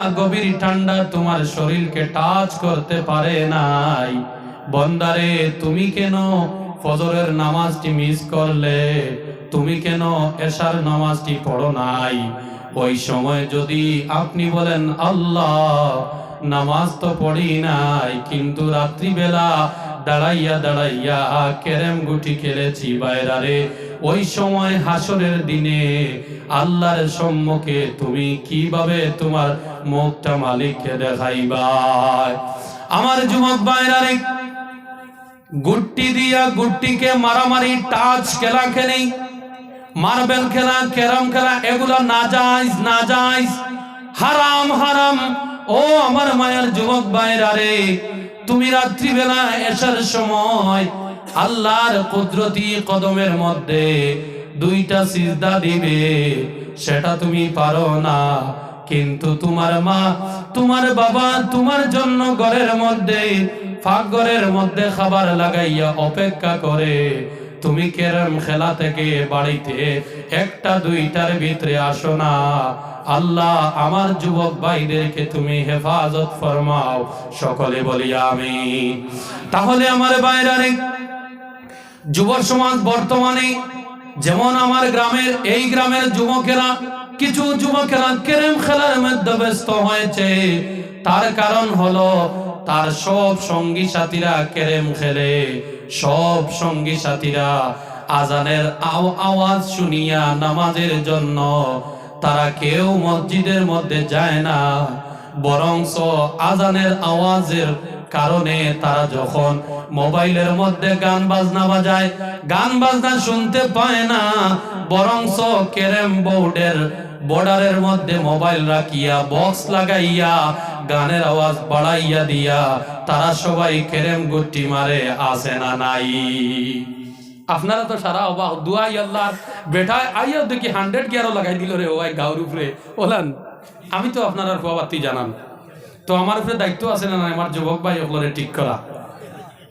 গভীর ঠান্ডা তোমার শরীরকে টাচ করতে পারে নাই। বন্দারে, তুমি কেন ফজরের নামাজটি মিস করলে? তুমি কেন এশার নামাজটি পড়ো নাই? ওই সময় যদি আপনি বলেন, আল্লাহ, নামাজ তো পড়ি নাই, কিন্তু রাত্রিবেলা দাঁড়াইয়া দাঁড়াইয়া কেরেম গুটি খেলেছি বাইরারে ওই সময় হাসরের দিনে আল্লাহর সম্মুখে তুমি কীভাবে তোমার মুখটা মালিককে দেখাইবা আমার যুবক বাইরারে গুট্টি দিয়া গুট্টিকে মারামারি, টাচ, খেলা খেলি, মার্বেল খেলা, ক্যারাম খেলা, এগুলো না যাইজ না যাইজ হারাম হারাম। ও আমার মায়ের যুবক ভাইরা রে, তুমি রাত্রিবেলা এসার সময় আল্লাহর কুদরতি কদমের মধ্যে দুইটা সিজদা দিবে, সেটা তুমি পারো না। কিন্তু তোমার মা, তোমার বাবা, তোমার জন্য ঘরের মধ্যে ফাঁক ঘরের মধ্যে খাবার লাগাইয়া অপেক্ষা করে। তুমি কেরম খেলা থেকে বাড়িতে একটা দুইটার ভিতরে আসো না। আল্লাহ আমার যুবক ভাইদেরকে তুমি হেফাজত ফরমাও। সকলে বলি আমি তাহলে আমার বাইরারে যুব সমাজ বর্তমানে যেমন আমার গ্রামের, এই গ্রামের যুবকেরা কিছু যুবকেরা কেরেম খেলার মধ্যে ব্যস্ত হয়েছে? তার কারণ হলো, তার সব সঙ্গী সাথীরা কেরেম খেলে? সব সঙ্গী সাথীরা আজানের আও- আওয়াজ শুনিয়া নামাজের জন্য তারা কেউ মসজিদের মধ্যে যায় না। বরংস আজানের আওয়াজের কারণে তারা যখন মোবাইলের মধ্যে গান বাজনা বাজায়, গান বাজনা শুনতে পায় না, বরংস কেরেম বোর্ডের বর্ডারের মধ্যে মোবাইল রাখিয়া বক্স লাগাইয়া, গানের আওয়াজ বাড়াইয়া দিয়া, তারা সবাই কেরেম গুটি মারে আসে না নাই? আপনারা তো সারা অবাক, দুয়াই আল্লাহর বেটা, আইয়া দেখি হান্ড্রেড গিয়ারও লাগাই দিল রে ওয়াই গাউর উপরে। ওলান, আমি তো আপনার আর বাতি জানান তো আমার উপরে দায়িত্ব আছে না আমার যুবক ভাই ওগুলোরে ঠিক করা।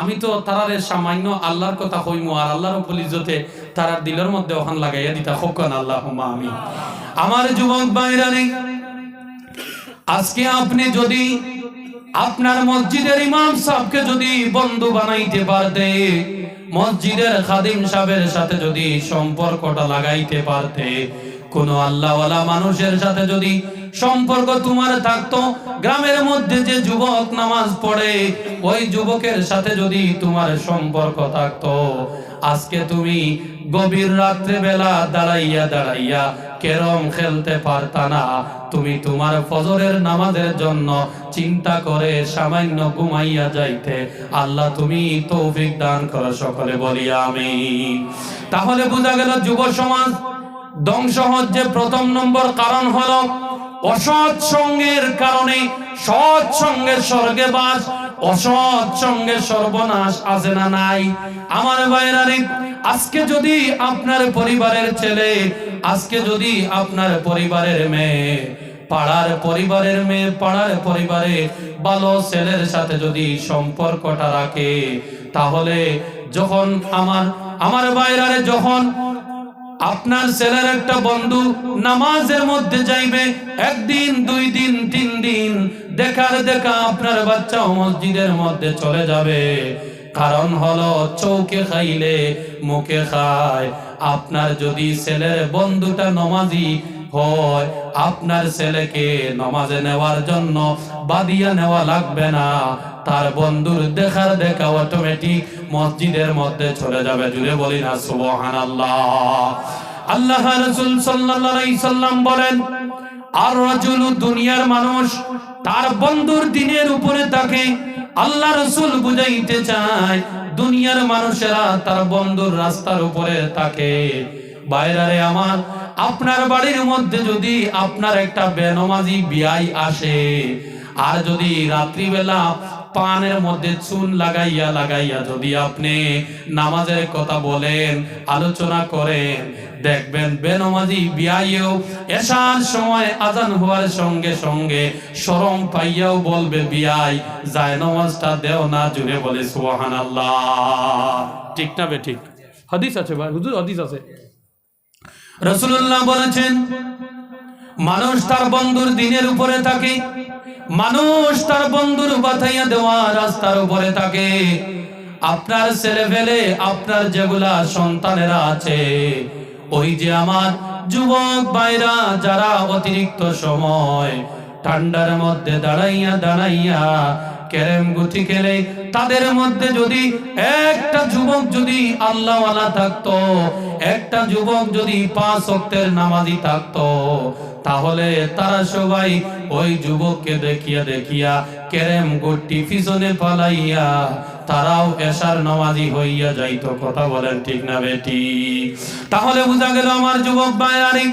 আমি তো তারারে সামান্য আল্লাহর কথা কইমু, আর আল্লাহর ইজ্জতে তারার দিলের মধ্যে ওখান লাগাইয়া দিতা হকন আল্লাহ আমি আমার যুবক ভাইরা নেই আজকে আপনি যদি আপনার মসজিদের ইমাম সাহেবকে যদি বন্ধু বানাইতে পারতে, মসজিদের খাদিম সাহেবের সাথে যদি সম্পর্কটা লাগাইতে পারতে, কোন আল্লাহওয়ালা মানুষের সাথে যদি সম্পর্ক তোমার থাকতো, গ্রামের মধ্যে যে যুবক নামাজ পড়ে, ওই যুবকের সাথে যদি তোমার সম্পর্ক থাকতো আজকে তুমি গভীর রাত্রে বেলা দাঁড়াইয়া দাঁড়াইয়া কেরম খেলতে পারতা না। তুমি তোমার ফজরের নামাজের জন্য চিন্তা করে সামান্য ঘুমাইয়া যাইতে। আল্লাহ তুমি তৌফিক দান করো সকলে বলি আমি তাহলে বোঝা গেল যুব সমাজ ধ্বংস হচ্ছে। প্রথম নম্বর কারণ হলো অসৎ সঙ্গের কারণে সৎ সঙ্গের স্বর্গে বাস অসৎ সঙ্গে সর্বনাশ আছে না নাই? আমার বাইরারে আজকে যদি আপনার পরিবারের ছেলে, আজকে যদি আপনার পরিবারের মেয়ে, পাড়ার পরিবারের মেয়ে, পাড়ার পরিবারে ভালো ছেলের সাথে যদি সম্পর্কটা রাখে, তাহলে যখন আমার আমার বাইরারে যখন আপনার ছেলের একটা বন্ধু নামাজের মধ্যে যাইবে, একদিন, দুই দিন, তিন দিন, দেখার দেখা আপনার বাচ্চা মসজিদের মধ্যে চলে যাবে। কারণ হলো চৌকে খাইলে মুখে খায়। আপনার যদি ছেলের বন্ধুটা নমাজি হয়, আপনার ছেলেকে নমাজে নেওয়ার জন্য বাদিয়া নেওয়া লাগবে না। তার বন্ধুর দেখার দেখা অটোমেটিক মসজিদের মধ্যে চলে যাবে। জুড়ে বলি না সুবহান আল্লাহ আল্লাহ রসুল সাল্লাম বলেন, আর রাজুল দুনিয়ার মানুষ তার বন্ধুর দিনের উপরে তাকে আল্লাহ রসুল বুঝাইতে চায়। দুনিয়ার মানুষেরা তার বন্ধুর রাস্তার উপরে তাকে। বাইরে আমার, আপনার বাড়ির মধ্যে যদি আপনার একটা বেনমাজি বিয়াই আসে, আর যদি রাত্রিবেলা পানের মধ্যে চুন লাগাইয়া লাগাইয়া যদি আপনি নামাজের কথা বলেন, আলোচনা করেন, দেখবেন বেনমাজি বিয়াইও এসার সময় আজান হওয়ার সঙ্গে সঙ্গে শরম পাইয়াও বলবে, বিয়াই যায় নামাজটা দেও না জুড়ে বলে সুহান ঠিক না বে, ঠিক? হাদিস আছে ভাই, হুজুর হাদিস আছে। রসুল্লাহ বলেছেন, মানুষ তার বন্ধুর দিনের উপরে থাকে মানুষ তার বন্ধুর বাতাইয়া দেওয়া রাস্তার উপরে থাকে। আপনার ছেলে ফেলে আপনার যেগুলা সন্তানেরা আছে, ওই যে আমার যুবক ভাইরা যারা অতিরিক্ত সময় ঠান্ডার মধ্যে দাঁড়াইয়া দাঁড়াইয়া ক্যারেম গুটি খেলে, তাদের মধ্যে যদি একটা যুবক যদি আল্লাহওয়ালা থাকতো, একটা যুবক যদি পাঁচ অক্টের নামাজি থাকতো তাহলে তারা সবাই ওই যুবককে দেখিয়া দেখিয়া ক্যারেম গুটি পিছনে পালাইয়া তারাও এশার নামাজি হইয়া যাইতো। কথা বলেন ঠিক না বেটি? তাহলে বোঝা গেল আমার যুবক ভাইয়ারি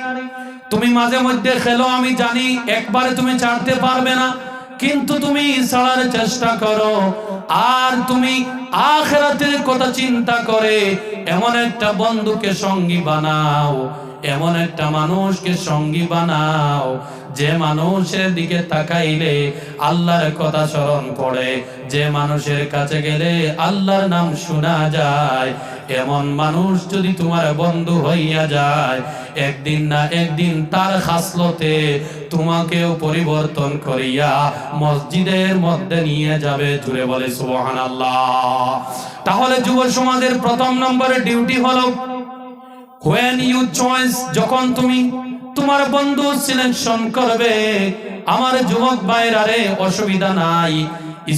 তুমি মাঝে মধ্যে খেলো, আমি জানি একবারে তুমি ছাড়তে পারবে না, কিন্তু তুমি ছাড়ার চেষ্টা করো। আর তুমি আখেরাতের কথা চিন্তা করে এমন একটা বন্ধুকে সঙ্গী বানাও। এমন একটা মানুষকে সঙ্গী বানাও। যে মানুষের দিকে তাকাইলে আল্লাহর কথা স্মরণ পড়ে যে মানুষের কাছে গেলে আল্লাহর নাম শোনা যায়। এমন মানুষ যদি তোমার বন্ধু হইয়া যায়, একদিন না একদিন তার খাসলতে তোমাকেও পরিবর্তন করিয়া মসজিদের মধ্যে নিয়ে যাবে। জুড়ে বলে সুবহান তাহলে যুব সমাজের প্রথম নম্বরের ডিউটি হলো you choice যখন তুমি তোমার বন্ধু সিলেকশন করবে, আমার যুবক ভাইরারে অসুবিধা নাই।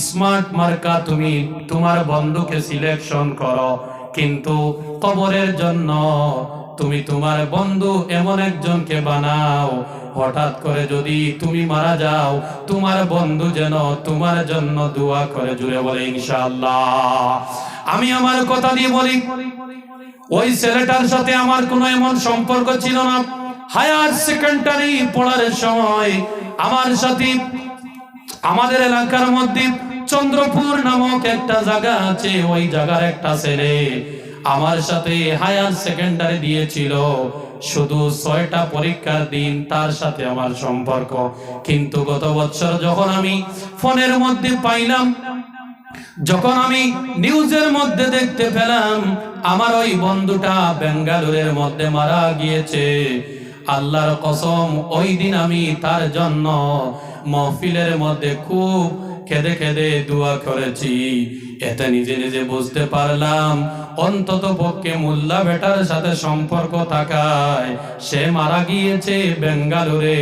স্মার্ট মার্কা তুমি তোমার বন্ধুকে সিলেকশন করো। কিন্তু কবরের জন্য তুমি তোমার বন্ধু এমন একজনকে বানাও। হঠাৎ করে যদি তুমি মারা যাও, তোমার বন্ধু যেন তোমার জন্য দোয়া করে জুড়ে বলে ইনশাআল্লাহ। আমি আমার কথা দিয়ে বলি ওই ছেলেটার সাথে আমার কোনো এমন সম্পর্ক ছিল না। হায়ার সেকেন্ডারি পড়ার সময় আমার সাথে আমাদের এলাকার মধ্যে চন্দ্রপুর নামক একটা জায়গা আছে, ওই জায়গার একটা ছেলে আমার সাথে হায়ার সেকেন্ডারি দিয়েছিল। শুধু ছয়টা পরীক্ষার দিন তার সাথে আমার সম্পর্ক। কিন্তু গত বছর যখন আমি ফোনের মধ্যে পাইলাম যখন আমি নিউজের মধ্যে দেখতে পেলাম, আমার ওই বন্ধুটা বেঙ্গালুরের মধ্যে মারা গিয়েছে। আল্লাহর কসম, ওই দিন আমি তার জন্য মহফিলের মধ্যে খুব খেদে খেদে দোয়া করেছি। এতে নিজে নিজে বুঝতে পারলাম, অন্তত পক্ষে মোল্লা বেটার সাথে সম্পর্ক থাকায় সে মারা গিয়েছে বেঙ্গালুরে।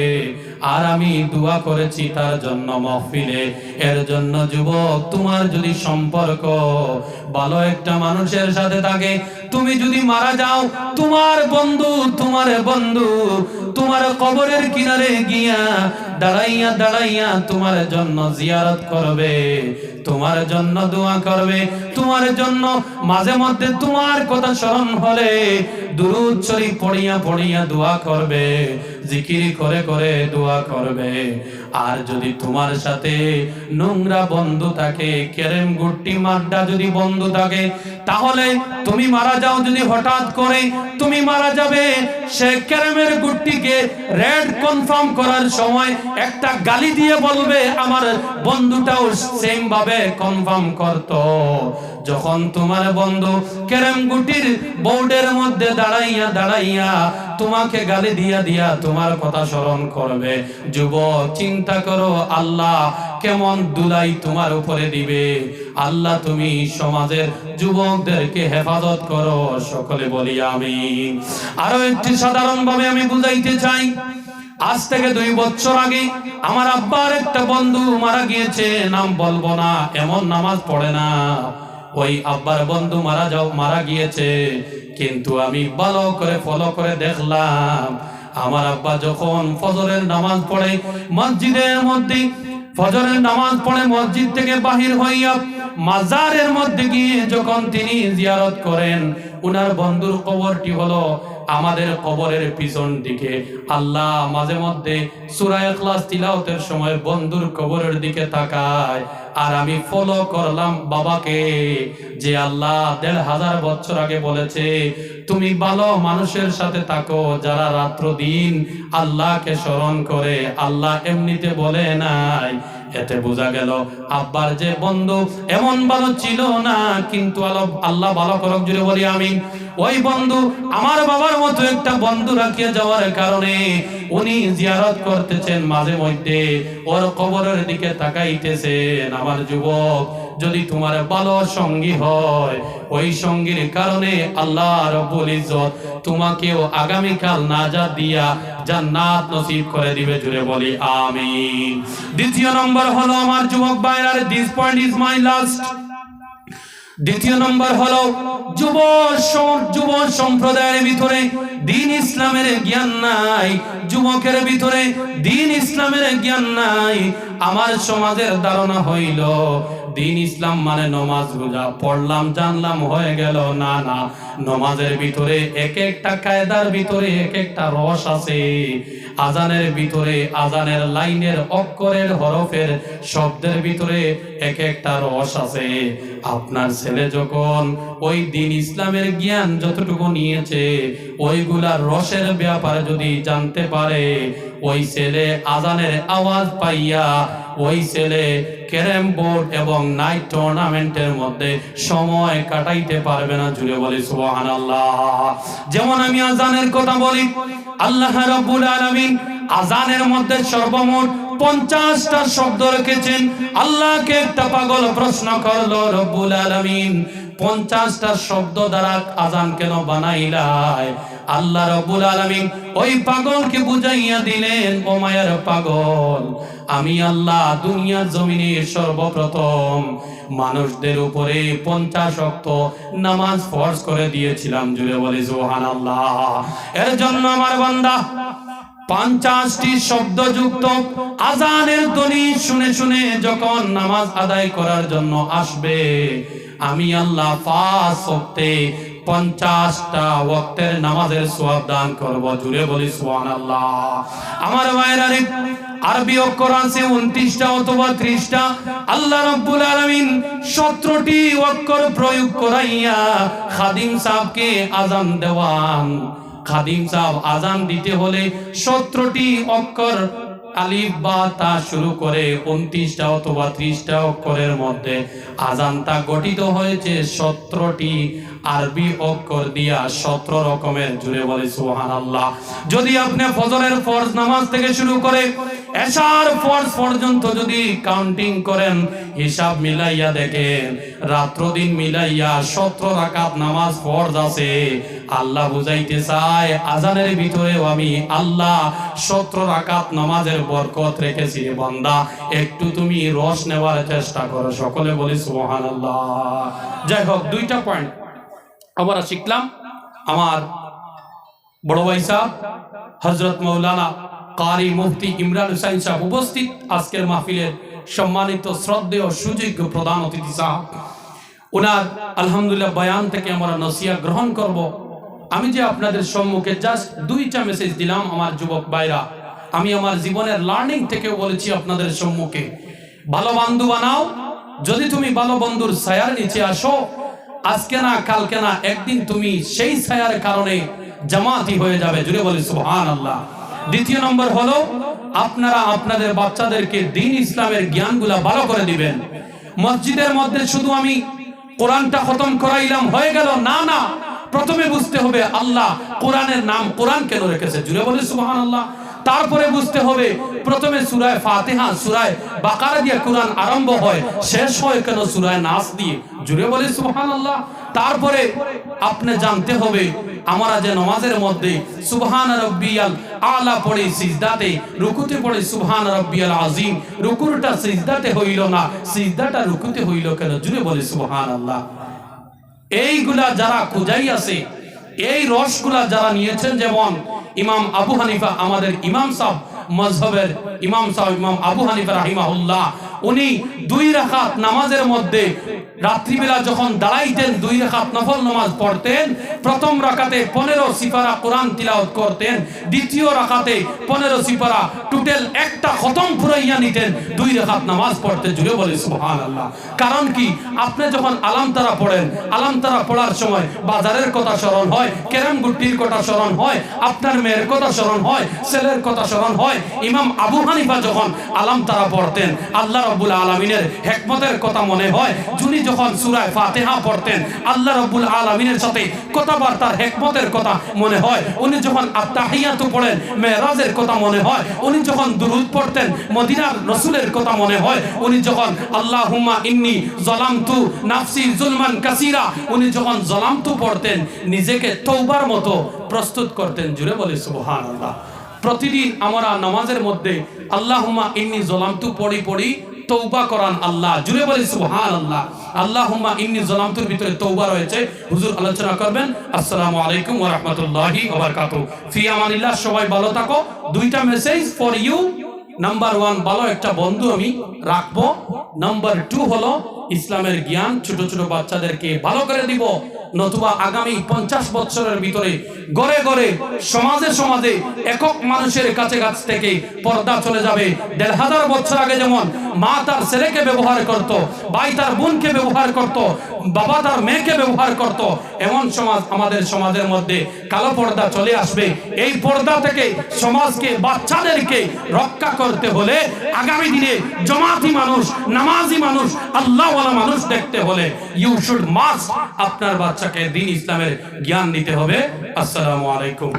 আর আমি দোয়া করেছি তার জন্য মহফিলে, এর জন্য যুবক, তোমার যদি সম্পর্ক ভালো একটা মানুষের সাথে থাকে, তুমি যদি মারা যাও, তোমার বন্ধু তোমার বন্ধু, তোমার কবরের কিনারে গিয়া দাঁড়াইয়া দাঁড়াইয়া তোমার জন্য জিয়ারত করবে। তোমার জন্য দোয়া করবে, তোমার জন্য মাঝে মধ্যে তোমার কথা স্মরণ হলে দুরুদ শরীফ পড়িয়া পড়িয়া দোয়া করবে, জিকির করে করে দোয়া করবে। আর যদি তোমার সাথে নোংরা বন্ধু থাকে, কেরেম গুট্টি মাড্ডা যদি বন্ধু থাকে, তাহলে তুমি মারা যাও যদি হঠাৎ করে তুমি মারা যাবে। সে কেরেমের গুট্টিকে রেড কনফার্ম করার সময় একটা গালি দিয়ে বলবে, আমার বন্ধুটাও সেম ভাবে কনফার্ম করতো। যখন তোমার বন্ধু কেরেম গুটির বোর্ডের মধ্যে দাঁড়াইয়া দাঁড়াইয়া তোমাকে গালি দিয়া দিয়া তোমার কথা স্মরণ করবে, যুবক চিন্তা করো, আল্লাহ কেমন দুলাই তোমার উপরে দিবে। আল্লাহ তুমি সমাজের যুবকদেরকে হেফাজত করো, সকলে বলি আমি আরও একটি সাধারণ ভাবে আমি বুঝাইতে চাই, আজ থেকে দুই বছর আগে আমার আব্বার একটা বন্ধু মারা গিয়েছে, নাম বলব না, এমন নামাজ পড়ে না। ওই আব্বার বন্ধু মারা যাও, মারা গিয়েছে, কিন্তু আমি ভালো করে ফলো করে দেখলাম আমার আব্বা যখন ফজরের নামাজ পড়ে, মসজিদের মধ্যে, ফজরের নামাজ পড়ে মসজিদ থেকে বাহির হইয়া মাজারের মধ্যে গিয়ে যখন তিনি জিয়ারত করেন, উনার বন্ধুর কবরটি হলো আমাদের কবরের পিছন দিকে। আল্লাহ মাঝে মধ্যে সূরা ইখলাস তিলাওয়াতের সময় বন্ধুর কবরের দিকে তাকায়। আর আমি ফলো করলাম বাবাকে, যে আল্লাহ দেড় হাজার বছর আগে বলেছে, তুমি ভালো মানুষের সাথে থাকো, যারা রাত্র দিন আল্লাহকে স্মরণ করে, আল্লাহ এমনিতে বলে নাই। এতে বোঝা গেল, আব্বার যে বন্ধু এমন ভালো ছিল না, কিন্তু আলো- আল্লাহ ভালো করক জুড়ে বলি আমি ওই বন্ধু আমার বাবার মতো একটা বন্ধু রাখিয়ে যাওয়ার কারণে উনি জিয়ারত করতেছেন মাঝে মধ্যে, ওর কবরের দিকে তাকাইতেছেন। আমার যুবক যদি তোমার ভালো সঙ্গী হয়, ওই সঙ্গীর কারণে আল্লাহ রব্বুল ইজ্জত তোমাকেও আগামীকাল নাজাত দিয়া জান্নাত নসিব করে দিবে জুড়ে বলি, আমিন। দ্বিতীয় নম্বর হলো আমার যুবক ভাইরা this point is my last দ্বিতীয় নম্বর হলো যুব যুব সম্প্রদায়ের ভিতরে দিন ইসলামের জ্ঞান নাই। যুবকের ভিতরে দিন ইসলামের জ্ঞান নাই। আমার সমাজের ধারণা হইল দিন ইসলাম মানে নমাজ রোজা। পড়লাম, জানলাম, হয়ে গেল, না না। নমাজের ভিতরে এক একটা কায়দার ভিতরে এক একটা রস আছে। আজানের ভিতরে, আজানের লাইনের অক্ষরের হরফের শব্দের ভিতরে এক একটা রস আছে। আপনার ছেলে যখন ওই দিন ইসলামের জ্ঞান যতটুকু নিয়েছে, ওইগুলা রসের ব্যাপারে যদি জানতে পারে, ওই ছেলে আজানের আওয়াজ পাইয়া, ওই ছেলে ক্যারেম বোর্ড এবং নাইট টুর্নামেন্টের মধ্যে সময় কাটাইতে পারবে না, জুড়ে বলি সুবহানাল্লাহ। যেমন আমি আজানের কথা বলি, আল্লাহ রাব্বুল আলামিন আজানের মধ্যে সর্বমোট পঞ্চাশটা শব্দ রেখেছেন। আল্লাহকে একটা পাগল প্রশ্ন করল, রব্বুল আলামিন, পঞ্চাশটা শব্দ দ্বারা আজান কেন বানাইলাই? আল্লাহ রব্বুল আলামিন ওই পাগলকে বুঝাইয়া দিলেন, ও মায়ের পাগল, আমি আল্লাহ দুনিয়ার জমিনে সর্বপ্রথম মানুষদের উপরে পঞ্চাশ অক্ত নামাজ ফরজ করে দিয়েছিলাম। জুড়ে বলে জোহান আল্লাহ এর জন্য আমার বান্দা, পঞ্চাশটি শব্দযুক্ত আজানের ধ্বনি শুনে শুনে যখন নামাজ আদায় করার জন্য আসবে, আমি আল্লাহ পাঁচ ওক্তে পঞ্চাশটা ওক্তের নামাজের সোয়াব দান করব। জুড়ে বলি সোহান আল্লাহ আমার মায়ের আরে আরবি অক্ষর আছে উনত্রিশটা অথবা ত্রিশটা। আল্লাহ রব্বুল আলমিন সতেরোটি অক্ষর প্রয়োগ করাইয়া খাদিম সাহকে আজান দেওয়ান। খাদিম সাহেব আজান দিতে হলে সতেরোটি অক্ষর আলিফ বা তা শুরু করে উনত্রিশটা অথবা ত্রিশটা অক্ষরের মধ্যে আজানটা গঠিত হয়েছে সতেরোটি আরবি অক্ষর দিয়া সতেরো রকমের, জুড়ে বলে সুহান আল্লাহ যদি আপনি ফজরের ফরজ নামাজ থেকে শুরু করে এশার ফরজ পর্যন্ত যদি কাউন্টিং করেন, হিসাব মিলাইয়া দেখেন রাত্র দিন মিলাইয়া সতেরো রাকাত নামাজ ফরজ আছে। আল্লাহ বুঝাইতে চায়, আজানের ভিতরেও আমি আল্লাহ সতেরো রাকাত নামাজের বরকত রেখেছি বান্দা। একটু তুমি রস নেওয়ার চেষ্টা করো। সকলে বলি সুবহান আল্লাহ যাই হোক, দুইটা পয়েন্ট আমরা শিখলাম। আমার বড় ভাই সাহ হজরত মৌলানা কারি মুফতি ইমরান হুসাইন সাহেব উপস্থিত। আজকের মাহফিলের সম্মানিত, শ্রদ্ধেয়, সুযোগ্য প্রধান অতিথি সাহ। ওনার আলহামদুলিল্লাহ বয়ান থেকে আমরা নসিয়া গ্রহণ করব। আমি যে আপনাদের সম্মুখে জাস্ট দুইটা মেসেজ দিলাম আমার যুবক ভাইরা। আমি আমার জীবনের লার্নিং থেকে বলেছি আপনাদের সম্মুখে। ভালো বন্ধু বানাও। যদি তুমি ভালো বন্ধুর ছায়ার নিচে আসো, আজকে না, কালকে না, একদিন তুমি সেই ছায়ার কারণে জামাতি হয়ে যাবে। জুড়ে বলি সুবহান আল্লাহ দ্বিতীয় নম্বর হলো, আপনারা আপনাদের বাচ্চাদেরকে দিন ইসলামের জ্ঞানগুলা ভালো করে দিবেন। মসজিদের মধ্যে শুধু আমি কোরআনটা খতম করাইলাম, হয়ে গেল? না না। প্রথমে বুঝতে হবে আল্লাহ কোরআনের নাম কোরআন কেন রেখেছে? জুড়ে বলে সুবহান আল্লাহ তারপরে বুঝতে হবে প্রথমে সুরায় ফাতিহা, সুরায় বাকারা দিয়ে কোরআন আরম্ভ হয়, শেষ হয় কেন সুরায় নাস দিয়ে? জুড়ে বলে সুবহান আল্লাহ তারপরে আপনি জানতে হবে আমরা যে নমাজের মধ্যে সুবহান রব্বিয়াল আলা পড়ে সিজদাতে, রুকুতে পড়ে সুবহান রব্বিয়াল আজিম রুকুরটা সিজদাতে হইল না, সিজদাটা রুকুতে হইল কেন? জুড়ে বলে সুবহান আল্লাহ এইগুলা যারা খুঁজাই আছে, এই রসগুলা যারা নিয়েছেন, যেমন ইমাম আবু হানিফা, আমাদের ইমাম সাহ মজহবের ইমাম সাহ, ইমাম আবু হানিফা রাহিমাহুল্লাহ উনি দুই রাকাত নামাজের মধ্যে রাত্রিবেলা যখন দাঁড়াইতেন, দুই রাকাত নফল নামাজ পড়তেন, প্রথম রাকাতে পনেরো সিপারা কোরআন তিলাওয়াত করতেন, দ্বিতীয় রাকাতে পনেরো সিপারা টোটাল একটা খতম ফুরাইয়া নিতেন, দুই রাকাত নামাজ পড়তে জুড়ে বলে সুবহান আল্লাহ কারণ কি? আপনি যখন আলামতারা পড়েন, আলামতারা পড়ার সময় বাজারের কথা স্মরণ হয়, কেরাম গুট্টির কথা স্মরণ হয়, আপনার মেয়ের কথা স্মরণ হয়, ছেলের কথা স্মরণ হয়, ইমাম আবু হানিফা যখন আলামতারা পড়তেন, আল্লাহ রব্বুল আলমিনের হেকমতের কথা মনে হয়। যিনি যখন সুরায় ফাতেহা পড়তেন, আল্লাহ রব্বুল আলমিনের সাথে কথাবার্তার হেকমতের কথা মনে হয়। উনি যখন পড়েন কথা মনে হয়। উনি যখন দুরুদ পড়তেন, মদিনার রসুলের কথা মনে হয়। উনি যখন আল্লাহ হুমা ইন্নি জলামতু নাফসি জুলমান কাসিরা, উনি যখন জলামতু পড়তেন, নিজেকে তৌবার মতো প্রস্তুত করতেন। জুড়ে বলে সুবহান আল্লাহ প্রতিদিন আমরা নামাজের মধ্যে আল্লাহুম্মা ইন্নি জলামতু পড়ি পড়ি তৌবা করান আল্লাহ। জুড়ে বলি সুহান আল্লাহ আল্লাহুম্মা ইন্নি জলামতুর ভিতরে তৌবা রয়েছে। হুজুর আলোচনা করবেন। আসসালামু আলাইকুম ওয়া রাহমাতুল্লাহি ওয়া বারাকাতুহু। ফি আমানিল্লাহ, সবাই ভালো থাকো। দুইটা message for you number one ভালো একটা বন্ধু আমি রাখব। নাম্বার টু হলো ইসলামের জ্ঞান ছোট ছোট বাচ্চাদেরকে ভালো করে দিব, নতুবা আগামী পঞ্চাশ বছরের ভিতরে গড়ে গড়ে সমাজে সমাজে একক মানুষের কাছে কাছ থেকে পর্দা চলে যাবে। দেড় হাজার বছর আগে যেমন মা তার ছেলেকে ব্যবহার করত, ভাই তার বোনকে ব্যবহার করত, বাবা তার মেয়েকে ব্যবহার করত, এমন সমাজ আমাদের সমাজের মধ্যে কালো পর্দা চলে আসবে। এই পর্দা থেকে সমাজকে, বাচ্চাদেরকে রক্ষা করতে হলে আগামী দিনে জমাতি মানুষ, নামাজি মানুষ আল্লাহওয়ালা মানুষ দেখতে হলে ইউ শুড মাস্ট আপনার বাচ্চাকে দিন ইসলামের জ্ঞান দিতে হবে। আসসালামু আলাইকুম।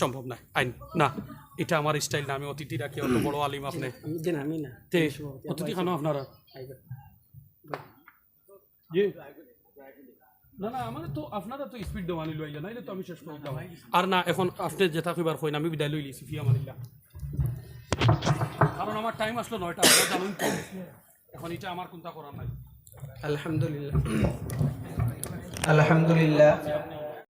সম্ভব না। আইন না এটা আমার স্টাইল না আমি অতিথি রাখি অত বড় আলিম আপনি। আমি আমি না। তে অতিথি খানো আপনারা। না না আমাদের তো আপনারা তো স্পিড দেওয়ানি লইলে নাইলে তো আমি শেষ করে আর না এখন আপনি যেটা কইবার কইন আমি বিদায় লইলি ফিয়া মানিল্লাহ। কারণ আমার টাইম আসলো নয়টা জানুন এখন এটা আমার কোনটা করার নাই। আলহামদুলিল্লাহ। আলহামদুলিল্লাহ।